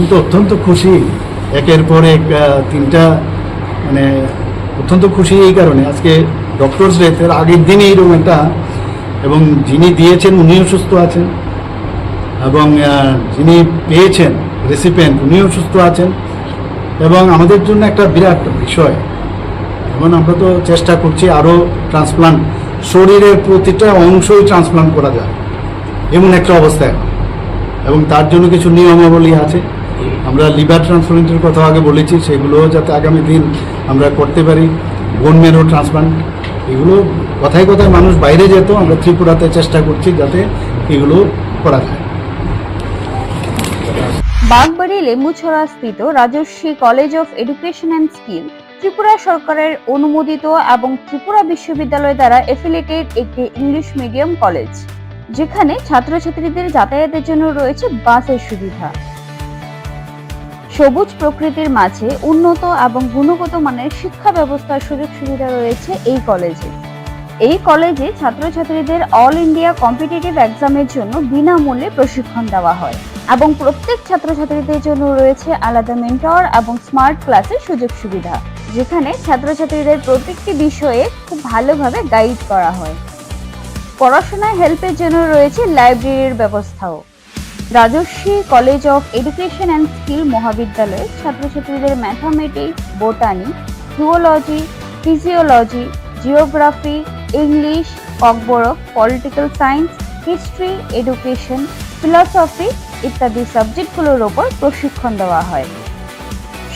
আমি তো অত্যন্ত খুশি। একের পর এক তিনটা মানে অত্যন্ত খুশি এই কারণে। আজকে ডক্টরস ডেথের আগের দিনে এইরকম একটা, এবং যিনি দিয়েছেন উনিও সুস্থ আছেন, এবং যিনি পেয়েছেন রেসিপেন্ট উনিও সুস্থ আছেন, এবং আমাদের জন্য একটা বিরাট বিষয়। এখন আমরা তো চেষ্টা করছি আরও ট্রান্সপ্লান্ট শরীরের প্রতিটা অংশই ট্রান্সপ্লান্ট করা যায়। এমন একটা অবস্থা এবং তার জন্য কিছু নিয়মাবলী আছে। আমরা লিভার ট্রান্সপ্লান্টের কথা আগে বলেছি সেগুলো যাতে আগামী দিন আমরা করতে পারি। বোন মেরো ট্রান্সপ্লান্ট এগুলো কথায় কথায় মানুষ বাইরে যেত, আমরা ত্রিপুরাতে চেষ্টা করছি যাতে এগুলো করা যায়। বাগবাড়ি লেম্বুছড়া স্থিত Rajasvi college of education and skill Tripura সরকারের অনুমোদিত এবং ত্রিপুরা বিশ্ববিদ্যালয় দ্বারা এফিলিয়েটেড একটি ইংলিশ মিডিয়াম কলেজ যেখানে ছাত্রছাত্রীদের যাতায়াতের জন্য রয়েছে বাসের সুবিধা। সবুজ প্রকৃতির মাঝে উন্নত এবং গুণগত মানের শিক্ষা ব্যবস্থার সুযোগ সুবিধা রয়েছে এই কলেজে। এই কলেজে ছাত্রছাত্রীদের অল ইন্ডিয়া কম্পিটিটিভ এক্সামের জন্য বিনামূল্যে প্রশিক্ষণ দেওয়া হয় এবং প্রত্যেক ছাত্রছাত্রীদের জন্য রয়েছে আলাদা মেন্টর এবং স্মার্ট ক্লাসের সুযোগ সুবিধা, যেখানে ছাত্রছাত্রীদের প্রত্যেকটি বিষয়ে খুব ভালোভাবে গাইড করা হয়। পড়াশোনায় হেল্পের জন্য রয়েছে লাইব্রেরির ব্যবস্থাও। Rajasvi college of education and skill মহাবিদ্যালয়ে ছাত্রছাত্রীদের mathematics, botany zoology physiology geography English Kokborok political science history education philosophy ইত্যাদি সাবজেক্টগুলোর ওপর প্রশিক্ষণ দেওয়া হয়।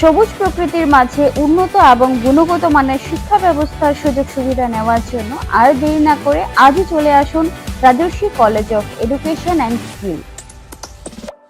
সবুজ প্রকৃতির মাঝে উন্নত এবং গুণগত মানের শিক্ষা ব্যবস্থার সুযোগ সুবিধা নেওয়ার জন্য আর দেরি না করে আজই চলে আসুন Rajasvi college of education and skill.